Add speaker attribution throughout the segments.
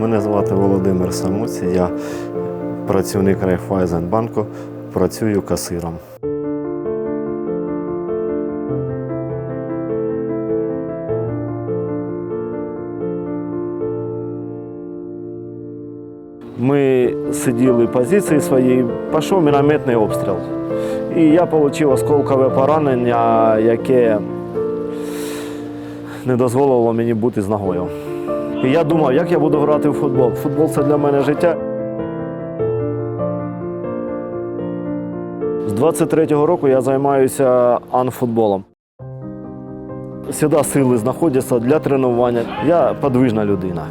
Speaker 1: Мене звати Володимир Самуці, я працівник Райфайзенбанку, працюю касиром. Ми сиділи в позиції своїй, пішов мінометний обстріл. І я отримав осколкове поранення, яке не дозволило мені бути з ногою. І я думав, як я буду грати в футбол. Футбол це для мене життя. З 23-го року я займаюся анфутболом. Сюди сили знаходяться для тренування. Я подвижна людина.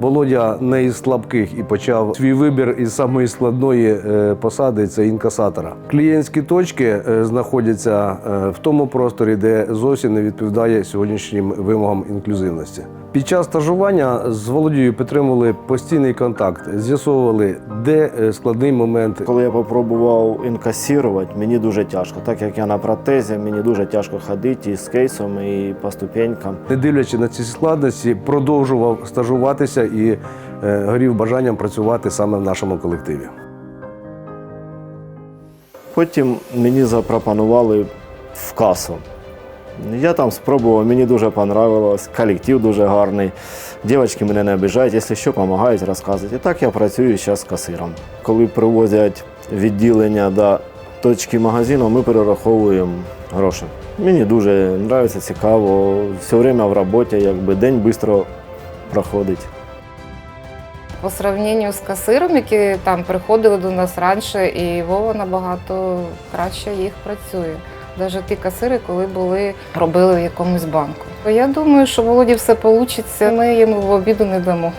Speaker 2: Володя не із слабких і почав свій вибір із самої складної е, посади це інкасатора. Клієнтські точки е, знаходяться е, в тому просторі, де зовсім не відповідає сьогоднішнім вимогам інклюзивності. Під час стажування з Володією підтримували постійний контакт, з'ясовували, де е, складний момент.
Speaker 1: Коли я спробував інкасірувати, мені дуже тяжко. Так як я на протезі, мені дуже тяжко ходити і з кейсом, і по ступенькам.
Speaker 2: Не дивлячись на ці складності, продовжував стажуватися і е, горів бажанням працювати саме в нашому колективі.
Speaker 1: Потім мені запропонували в касу. Я там спробував, мені дуже понравилось, колектив дуже гарний. Дівчатки мене не обіжають, якщо що, допомагають, розказують. І так я працюю зараз касиром. Коли привозять відділення до точки магазину, ми перераховуємо гроші. Мені дуже подобається, цікаво. Все время в роботі, якби день швидко проходить.
Speaker 3: По сравненню з касиром, які там приходили до нас раніше, і Вова набагато краще їх працює. Навіть ті касири, коли були, робили в якомусь банку. Я думаю, що Володі все вийде, ми йому в обіду не дамо.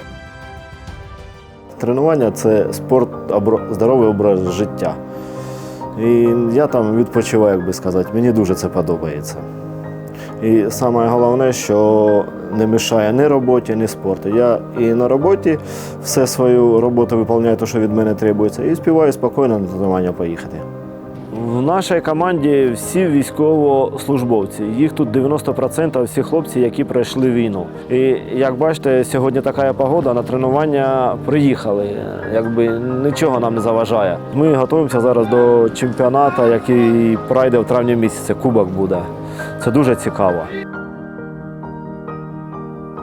Speaker 1: Тренування це спорт, здоровий образ життя. І я там відпочиваю, як би сказати, мені дуже це подобається. І саме головне, що не мішає ні роботі, ні спорту. Я і на роботі все свою роботу виконую, те, що від мене требується, і співаю спокійно на тренування поїхати. В нашій команді всі військовослужбовці. Їх тут 90% всі хлопці, які пройшли війну. І як бачите, сьогодні така погода, на тренування приїхали. Якби нічого нам не заважає. Ми готуємося зараз до чемпіонату, який пройде в травні місяці. Кубок буде. Це дуже цікаво.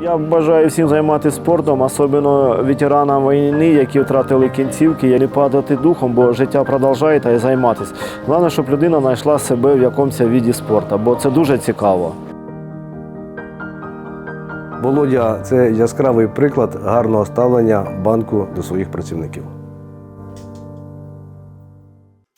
Speaker 1: Я бажаю всім займатися спортом, особливо ветеранам війни, які втратили кінцівки, і не падати духом, бо життя продовжує та й займатися. Головне, щоб людина знайшла себе в якомусь віді спорту, бо це дуже цікаво.
Speaker 2: Володя це яскравий приклад гарного ставлення банку до своїх працівників.